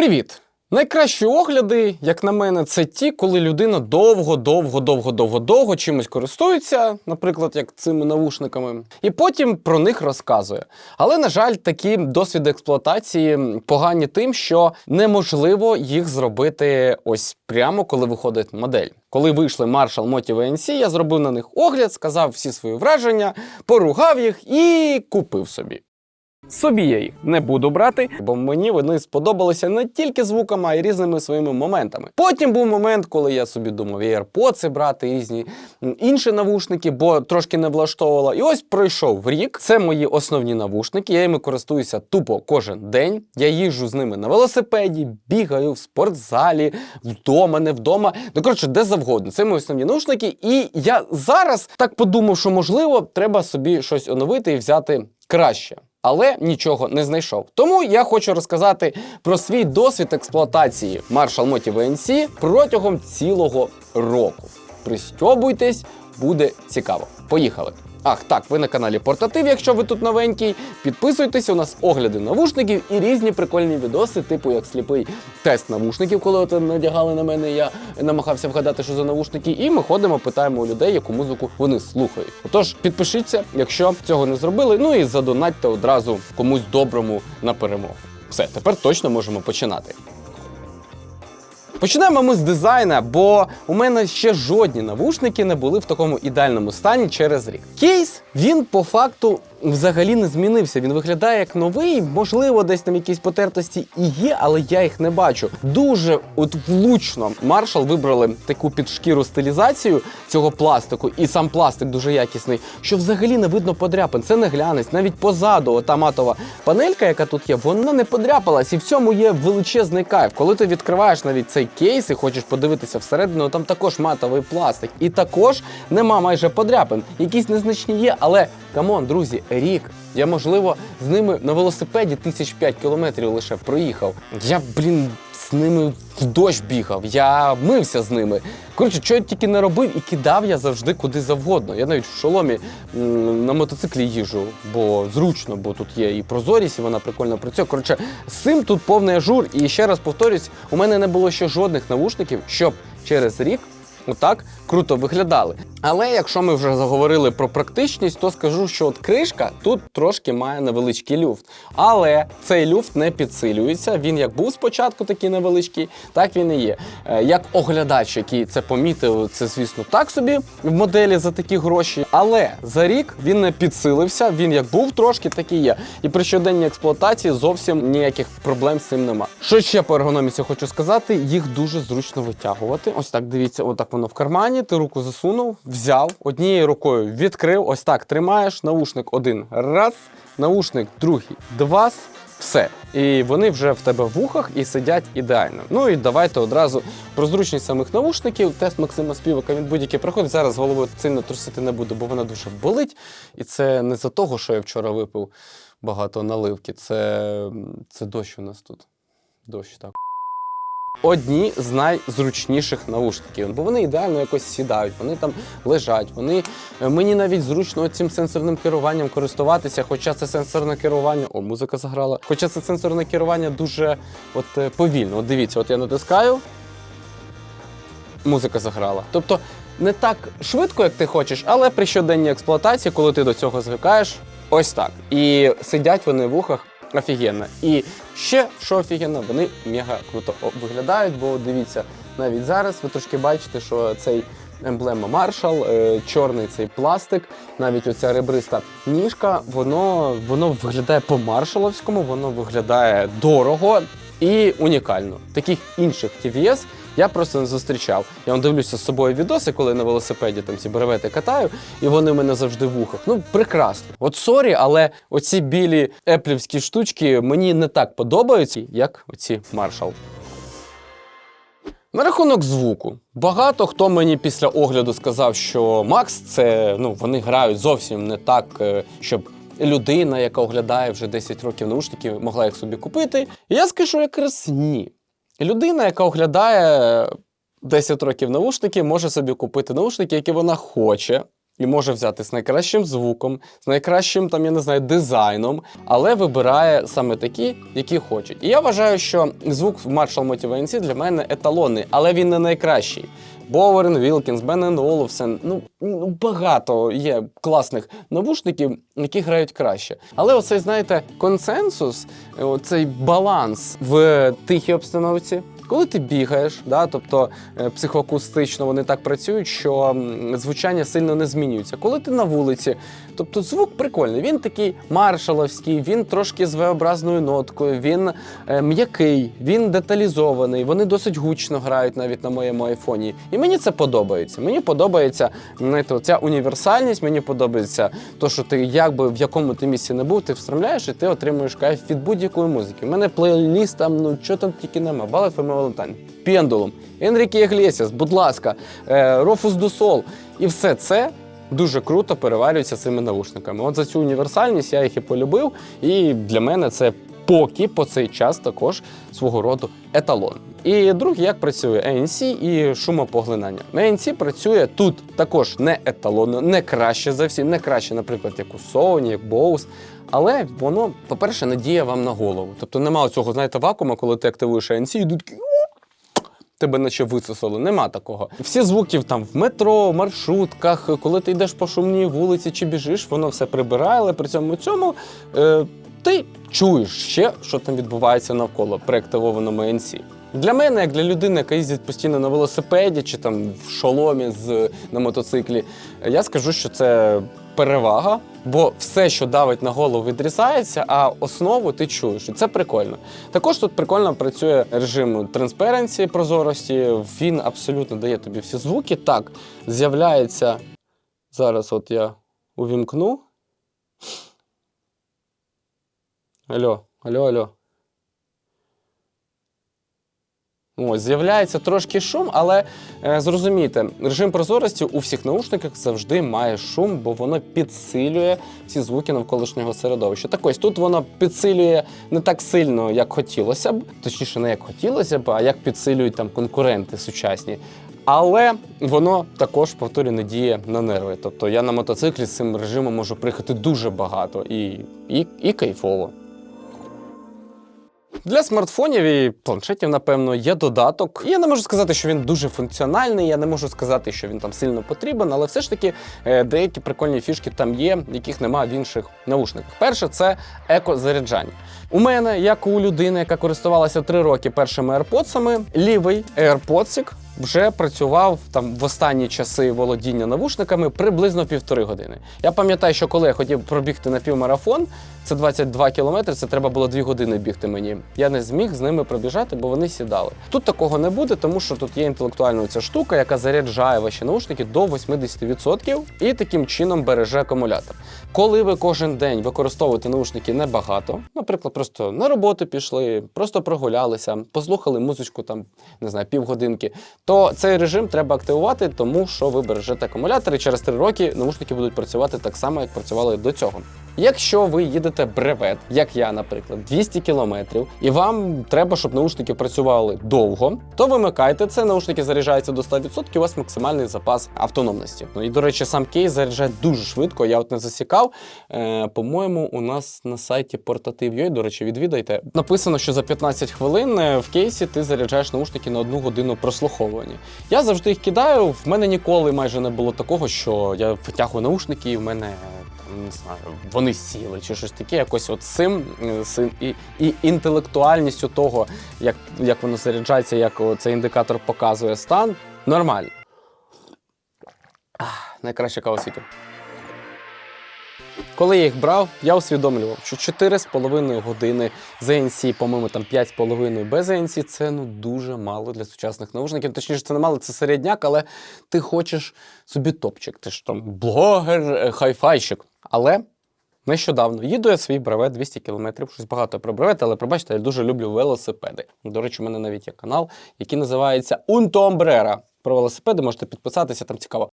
Привіт! Найкращі огляди, як на мене, це ті, коли людина довго, довго, довго, довго, довго чимось користується, наприклад, як цими навушниками, і потім про них розказує. Але, на жаль, такі досвіди експлуатації погані тим, що неможливо їх зробити ось прямо, коли виходить модель. Коли вийшли Marshall Motive ANC, я зробив на них огляд, сказав всі свої враження, поругав їх і купив собі. Собі я їх не буду брати, бо мені вони сподобалися не тільки звуками, а й різними своїми моментами. Потім був момент, коли я собі думав AirPods брати різні інші навушники, бо трошки не влаштовувало. І ось пройшов рік. Це мої основні навушники. Я їми користуюся тупо кожен день. Я їжджу з ними на велосипеді, бігаю в спортзалі, вдома, не вдома. Ну коротше, де завгодно. Це мої основні навушники. І я зараз так подумав, що можливо треба собі щось оновити і взяти краще. Але нічого не знайшов. Тому я хочу розказати про свій досвід експлуатації Marshall Motive ANC протягом цілого року. Пристьобуйтесь, буде цікаво. Поїхали! Ах, так, ви на каналі Портатив, якщо ви тут новенький. Підписуйтесь, у нас огляди навушників і різні прикольні відоси, типу як сліпий тест навушників, коли от надягали на мене, я намагався вгадати, що за навушники. І ми ходимо, питаємо у людей, яку музику вони слухають. Отож, підпишіться, якщо цього не зробили. Ну і задонатьте одразу комусь доброму на перемогу. Все, тепер точно можемо починати. Почнемо ми з дизайна, бо у мене ще жодні навушники не були в такому ідеальному стані через рік. Кейс він по факту взагалі не змінився. Він виглядає як новий, можливо, десь там якісь потертості і є, але я їх не бачу. Дуже от влучно Marshall вибрали таку під шкіру стилізацію цього пластику, і сам пластик дуже якісний, що взагалі не видно подряпин. Це не глянець. Навіть позаду ота матова панелька, яка тут є, вона не подряпалась, і в цьому є величезний кайф. Коли ти відкриваєш навіть цей кейс і хочеш подивитися всередину, там також матовий пластик, і також нема майже подряпин. Якісь незначні є, але камон, друзі, рік. Я можливо з ними на велосипеді тисяч п'ять кілометрів лише проїхав. Я, блін, з ними в дощ бігав, я мився з ними. Коротше, що я тільки не робив і кидав я завжди куди завгодно. Я навіть в шоломі на мотоциклі їжджу, бо зручно, бо тут є і прозорість, і вона прикольно працює. Коротше, з цим тут повний ажур. І ще раз повторюсь, у мене не було ще жодних навушників, щоб через рік. Отак круто виглядали. Але якщо ми вже заговорили про практичність, то скажу, що от кришка тут трошки має невеличкий люфт. Але цей люфт не підсилюється. Він як був спочатку такий невеличкий, так він і є. Е, Як оглядач, який це помітив, це звісно так собі в моделі за такі гроші. Але за рік він не підсилився. Він як був трошки, так і є. І при щоденній експлуатації зовсім ніяких проблем з цим нема. Що ще по ергономіці хочу сказати, їх дуже зручно витягувати. Ось так дивіться, отак воно в кармані. Ти руку засунув, взяв однією рукою відкрив. Ось так тримаєш. Наушник один раз, наушник другий два. Все. І вони вже в тебе в вухах і сидять ідеально. Ну і давайте одразу про зручність самих навушників. Тест Максима Співака він будь-який проходить. Зараз головою сильно трусити не буду, бо вона дуже болить. І це не за того, що я вчора випив багато наливки. Це, це дощ у нас тут. Дощ так. Одні з найзручніших наушників, бо вони ідеально якось сідають, вони там лежать. Вони е, мені навіть зручно цим сенсорним керуванням користуватися, хоча це сенсорне керування. О, музика заграла. Хоча це сенсорне керування дуже от е, повільно. От дивіться, от я натискаю, музика заграла. Тобто не так швидко, як ти хочеш, але при щоденній експлуатації, коли ти до цього звикаєш, ось так. І сидять вони в ухах офігенно. І ще що офігенно, вони мега круто виглядають, бо дивіться, навіть зараз ви трошки бачите, що цей емблема Маршал, е, чорний цей пластик, навіть оця ребриста ніжка, воно, воно виглядає по-маршаловському, воно виглядає дорого і унікально. Таких інших TVS я просто не зустрічав. Я вам дивлюся з собою відоси, коли на велосипеді там ці бревети катаю, і вони мене завжди в ухах. Ну, прекрасно. От сорі, але оці білі еплівські штучки мені не так подобаються, як оці Marshall. На рахунок звуку. Багато хто мені після огляду сказав, що Макс це ну вони грають зовсім не так, е, щоб людина, яка оглядає вже 10 років наушники, могла їх собі купити. І я скажу якраз ні. Людина, яка оглядає 10 років наушники, може собі купити наушники, які вона хоче. і може взяти з найкращим звуком, з найкращим там, я не знаю, дизайном, але вибирає саме такі, які хоче. І я вважаю, що звук в Marshall Motive NC для мене еталонний, але він не найкращий. Боверен, Вілкінс, Беннен Оловсен. Ну, ну багато є класних навушників, які грають краще. Але оцей, знаєте, консенсус, оцей баланс в тихій обстановці. Коли ти бігаєш, да, тобто е, психоакустично вони так працюють, що звучання сильно не змінюється. Коли ти на вулиці, тобто звук прикольний, він такий маршаловський, він трошки з V-образною ноткою, він е, м'який, він деталізований, вони досить гучно грають навіть на моєму айфоні. І мені це подобається. Мені подобається знаєте, ця універсальність, мені подобається то, що ти якби в якому ти місці не був, ти встромляєш і ти отримуєш кайф від будь-якої музики. У мене плейліст там, ну що там тільки нема. Балет Феме Валентайн, Пендулум, Енріке Іглесіас, будь ласка, е, Рофус Дусол. І все це дуже круто переварюється цими навушниками. От за цю універсальність я їх і полюбив, і для мене це поки по цей час також свого роду еталон. І друге, як працює ANC і шумопоглинання. ANC працює тут також не еталонно, не краще за всі, не краще, наприклад, як у Sony, як Bose, але воно, по-перше, не діє вам на голову. Тобто немає цього, знаєте, вакуума, коли ти активуєш ANC, і йдуть тебе наче висосали. Нема такого. Всі звуки там в метро, маршрутках, коли ти йдеш по шумній вулиці чи біжиш, воно все прибирає, але при цьому цьому е, ти чуєш ще, що там відбувається навколо при активованому ANC. Для мене, як для людини, яка їздить постійно на велосипеді чи там в шоломі з, на мотоциклі, я скажу, що це перевага, бо все, що давить на голову, відрізається, а основу ти чуєш. І це прикольно. Також тут прикольно працює режим транспаренції, прозорості. Він абсолютно дає тобі всі звуки. Так, з'являється. Зараз от я увімкну. Алло, алло, алло. Ось, з'являється трошки шум, але е, зрозумійте, режим прозорості у всіх наушниках завжди має шум, бо воно підсилює ці звуки навколишнього середовища. Так ось тут воно підсилює не так сильно, як хотілося б, точніше, не як хотілося б, а як підсилюють там конкуренти сучасні. Але воно також повторюю, не діє на нерви. Тобто я на мотоциклі з цим режимом можу приїхати дуже багато і, і, і кайфово. Для смартфонів і планшетів, напевно, є додаток. Я не можу сказати, що він дуже функціональний, я не можу сказати, що він там сильно потрібен, але все ж таки е, деякі прикольні фішки там є, яких немає в інших наушниках. Перше, це екозаряджання. У мене, як у людини, яка користувалася три роки першими AirPods, лівий AirPods вже працював там в останні часи володіння навушниками приблизно півтори години. Я пам'ятаю, що коли я хотів пробігти на півмарафон, це 22 кілометри, це треба було 2 години бігти мені. Я не зміг з ними пробіжати, бо вони сідали. Тут такого не буде, тому що тут є інтелектуальна ця штука, яка заряджає ваші наушники до 80% і таким чином береже акумулятор. Коли ви кожен день використовуєте наушники небагато, наприклад, просто на роботу пішли, просто прогулялися, послухали музичку там, не знаю, півгодинки, то цей режим треба активувати, тому що ви бережете акумулятор, і через 3 роки наушники будуть працювати так само, як працювали до цього. Якщо ви їдете бревет, як я, наприклад, 200 кілометрів, і вам треба, щоб наушники працювали довго, то вимикайте це, наушники заряджаються до 100%, у вас максимальний запас автономності. Ну і до речі, сам кейс заряджає дуже швидко. Я от не засікав. Е, по-моєму, у нас на сайті Portative.ua, до речі, відвідайте. Написано, що за 15 хвилин е, в кейсі ти заряджаєш наушники на одну годину прослуховування. Я завжди їх кидаю. В мене ніколи майже не було такого, що я витягую наушники, і в мене не знаю, вони сіли чи щось таке. Якось от цим е, і, і інтелектуальністю того, як, як воно заряджається, як цей індикатор показує стан, нормально. Ах, найкраща кава світу. Коли я їх брав, я усвідомлював, що 4,5 години з ANC, по-моєму, там 5,5 без ANC – це ну дуже мало для сучасних наушників. Точніше, це не мало, це середняк, але ти хочеш собі топчик. Ти ж там блогер, е, хайфайщик. Але нещодавно їду я свій бревет 200 кілометрів, щось багато про бревет, але пробачте, я дуже люблю велосипеди. До речі, у мене навіть є канал, який називається Ombrera. Про велосипеди можете підписатися, там цікаво.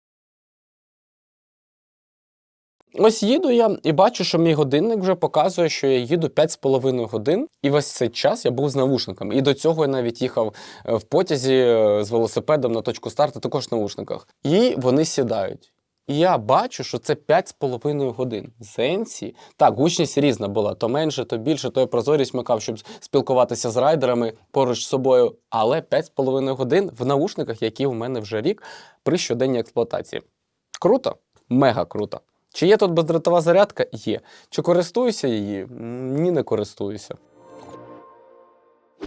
Ось їду я і бачу, що мій годинник вже показує, що я їду 5,5 годин, і весь цей час я був з навушниками. І до цього я навіть їхав е, в потязі е, з велосипедом на точку старту, також в наушниках. І вони сідають. І я бачу, що це 5,5 годин. Зенсі. Так, гучність різна була. То менше, то більше, то я прозорість вмикав, щоб спілкуватися з райдерами поруч з собою. Але 5,5 годин в наушниках, які в мене вже рік при щоденній експлуатації. Круто, мега круто. Чи є тут бездротова зарядка? Є. Чи користуюся її? Ні, не користуюся.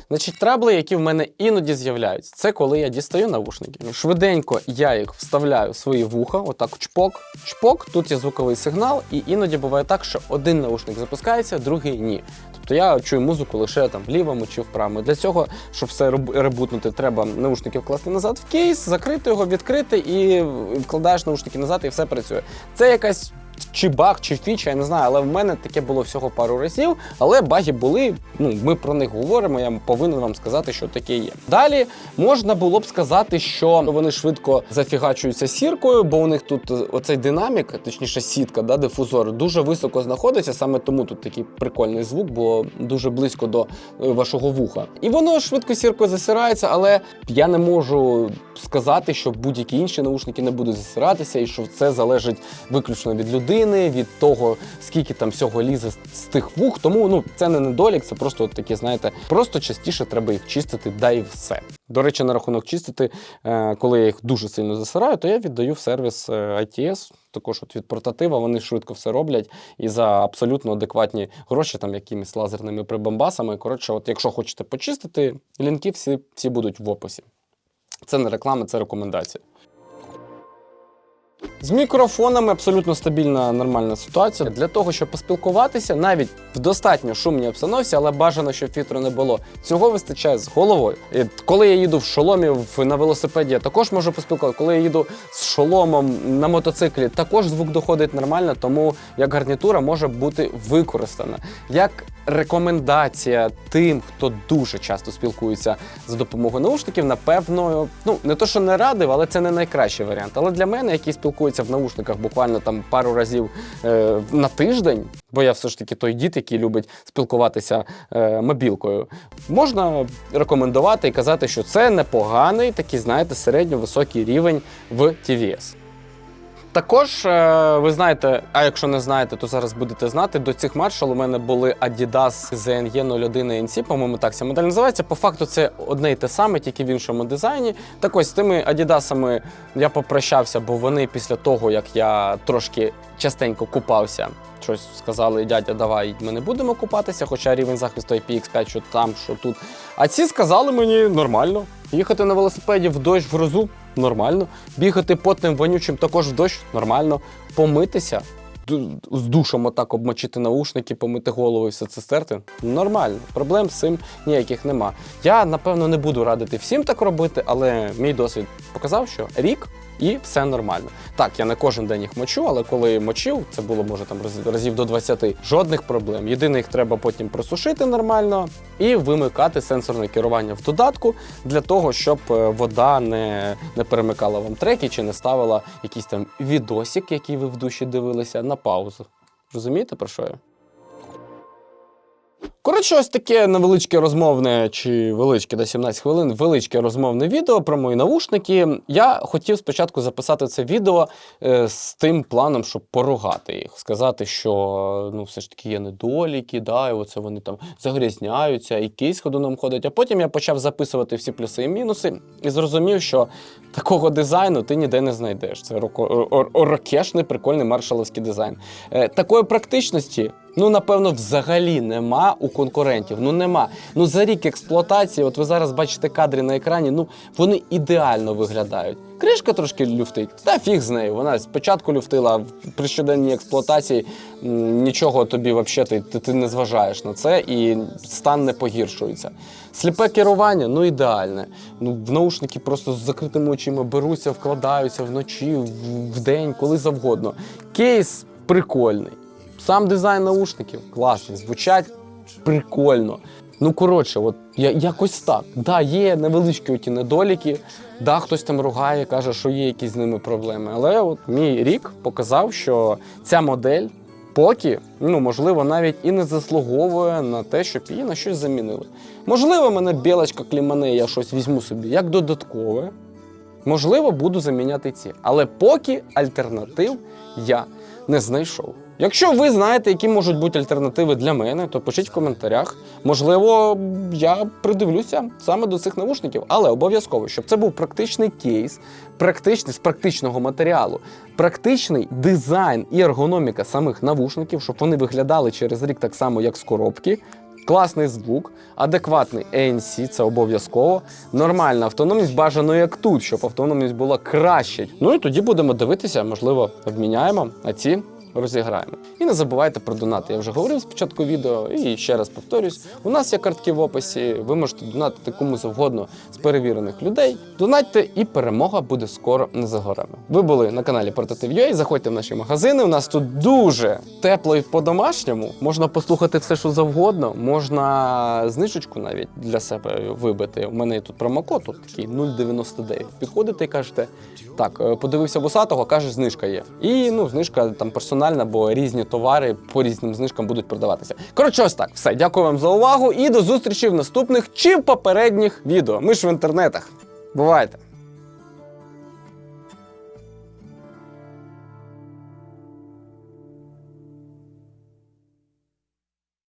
Значить, трабли, які в мене іноді з'являються, це коли я дістаю навушники. Швиденько я їх вставляю в свої вуха, отак чпок, чпок. Тут є звуковий сигнал, і іноді буває так, що один наушник запускається, другий ні. Тобто я чую музику лише там в лівому чи в правому. Для цього, щоб все ребутнути, треба наушники вкласти назад в кейс, закрити його, відкрити і вкладаєш наушники назад, і все працює. Це якась. Чи баг, чи фіча, я не знаю, але в мене таке було всього пару разів. Але баги були. Ну ми про них говоримо. Я повинен вам сказати, що таке є. Далі можна було б сказати, що вони швидко зафігачуються сіркою, бо у них тут е, оцей динамік, точніше сітка, да, дифузор, дуже високо знаходиться. Саме тому тут такий прикольний звук, бо дуже близько до е, вашого вуха. І воно швидко сіркою засирається, але я не можу сказати, що будь-які інші наушники не будуть засиратися, і що це залежить виключно від людини, від того, скільки там всього лізе з- тих вух. Тому ну це не недолік, це просто от такі, знаєте, просто частіше треба їх чистити, да і все. До речі, на рахунок чистити, е, коли я їх дуже сильно засираю, то я віддаю в сервіс е, ITS. Також от від портатива вони швидко все роблять і за абсолютно адекватні гроші, там якимись лазерними прибамбасами. Коротше, от якщо хочете почистити, лінки всі, всі будуть в описі. Це не реклама, це рекомендація. З мікрофонами абсолютно стабільна нормальна ситуація. Для того, щоб поспілкуватися, навіть в достатньо шумній обстановці, але бажано, щоб вітру не було. Цього вистачає з головою. І коли я їду в шоломі на велосипеді, я також можу поспілкуватися. Коли я їду з шоломом на мотоциклі, також звук доходить нормально, тому як гарнітура може бути використана. Як рекомендація тим, хто дуже часто спілкується за допомогою наушників, напевно, ну не то, що не радив, але це не найкращий варіант. Але для мене, який спілкується в наушниках буквально там пару разів е, на тиждень, бо я все ж таки той дід, який любить спілкуватися е, мобілкою, можна рекомендувати і казати, що це непоганий, такий, знаєте, середньо-високий рівень в TVS. Також е, ви знаєте, а якщо не знаєте, то зараз будете знати. До цих маршал у мене були Adidas ZNE 01 ANC, по-моєму, так ця модель називається. По факту це одне й те саме, тільки в іншому дизайні. Так ось з тими Адідасами я попрощався, бо вони після того, як я трошки частенько купався, щось сказали, дядя, давай ми не будемо купатися, хоча рівень захисту IPX5, що там, що тут. А ці сказали мені нормально. Їхати на велосипеді в дощ в грозу нормально. Бігати потним вонючим також в дощ нормально. Помитися. З душем отак обмочити наушники, помити голову і все це стерти. Нормально. Проблем з цим ніяких нема. Я, напевно, не буду радити всім так робити, але мій досвід показав, що рік і все нормально. Так, я не кожен день їх мочу, але коли мочив, це було може там раз- разів до 20, жодних проблем. Єдине, їх треба потім просушити нормально і вимикати сенсорне керування в додатку для того, щоб е, вода не, не перемикала вам треки чи не ставила якийсь там відосик, який ви в душі дивилися, на паузу. Розумієте про що я? Коротше, ось таке невеличке розмовне чи величке до 17 хвилин, величке розмовне відео про мої наушники. Я хотів спочатку записати це відео е, з тим планом, щоб поругати їх, сказати, що ну все ж таки є недоліки, да, і оце вони там загрязняються, і кейс ходуном ходить. А потім я почав записувати всі плюси і мінуси і зрозумів, що такого дизайну ти ніде не знайдеш. Це ор- прикольний маршаловський дизайн. Е, такої практичності. Ну, напевно, взагалі нема у конкурентів. Ну нема. Ну за рік експлуатації, от ви зараз бачите кадри на екрані, ну вони ідеально виглядають. Кришка трошки люфтить, та фіг з нею. Вона спочатку люфтила, а при щоденній експлуатації нічого тобі взагалі ти, ти, не зважаєш на це і стан не погіршується. Сліпе керування, ну ідеальне. Ну, в наушники просто з закритими очима беруться, вкладаються вночі, в- вдень, коли завгодно. Кейс прикольний. Сам дизайн наушників класний, звучать прикольно. Ну, коротше, от я, якось так. Да, є невеличкі оті недоліки, да, хтось там ругає, каже, що є якісь з ними проблеми. Але от мій рік показав, що ця модель поки, ну, можливо, навіть і не заслуговує на те, щоб її на щось замінили. Можливо, мене білочка клімане, я щось візьму собі як додаткове. Можливо, буду заміняти ці. Але поки альтернатив я не знайшов. Якщо ви знаєте, які можуть бути альтернативи для мене, то пишіть в коментарях. Можливо, я придивлюся саме до цих навушників, але обов'язково, щоб це був практичний кейс, практичний з практичного матеріалу, практичний дизайн і ергономіка самих навушників, щоб вони виглядали через рік так само, як з коробки. Класний звук, адекватний ANC, це обов'язково. Нормальна автономність, бажано як тут, щоб автономність була краще. Ну і тоді будемо дивитися, можливо, обміняємо, а ці розіграємо. І не забувайте про донати. Я вже говорив спочатку відео і ще раз повторюсь. У нас є картки в описі. Ви можете донатити кому завгодно з перевірених людей. Донатьте, і перемога буде скоро не за горами. Ви були на каналі Портатив.ua, заходьте в наші магазини. У нас тут дуже тепло і по-домашньому. Можна послухати все, що завгодно. Можна знижечку навіть для себе вибити. У мене тут промокод, тут такий 0,99. Підходите і кажете, так, е, подивився вусатого, каже, знижка є. І ну, знижка там персональна, бо різні товари по різним знижкам будуть продаватися. Коротше, ось так. Все, дякую вам за увагу і до зустрічі в наступних чи попередніх відео. Ми ж в інтернетах. Бувайте!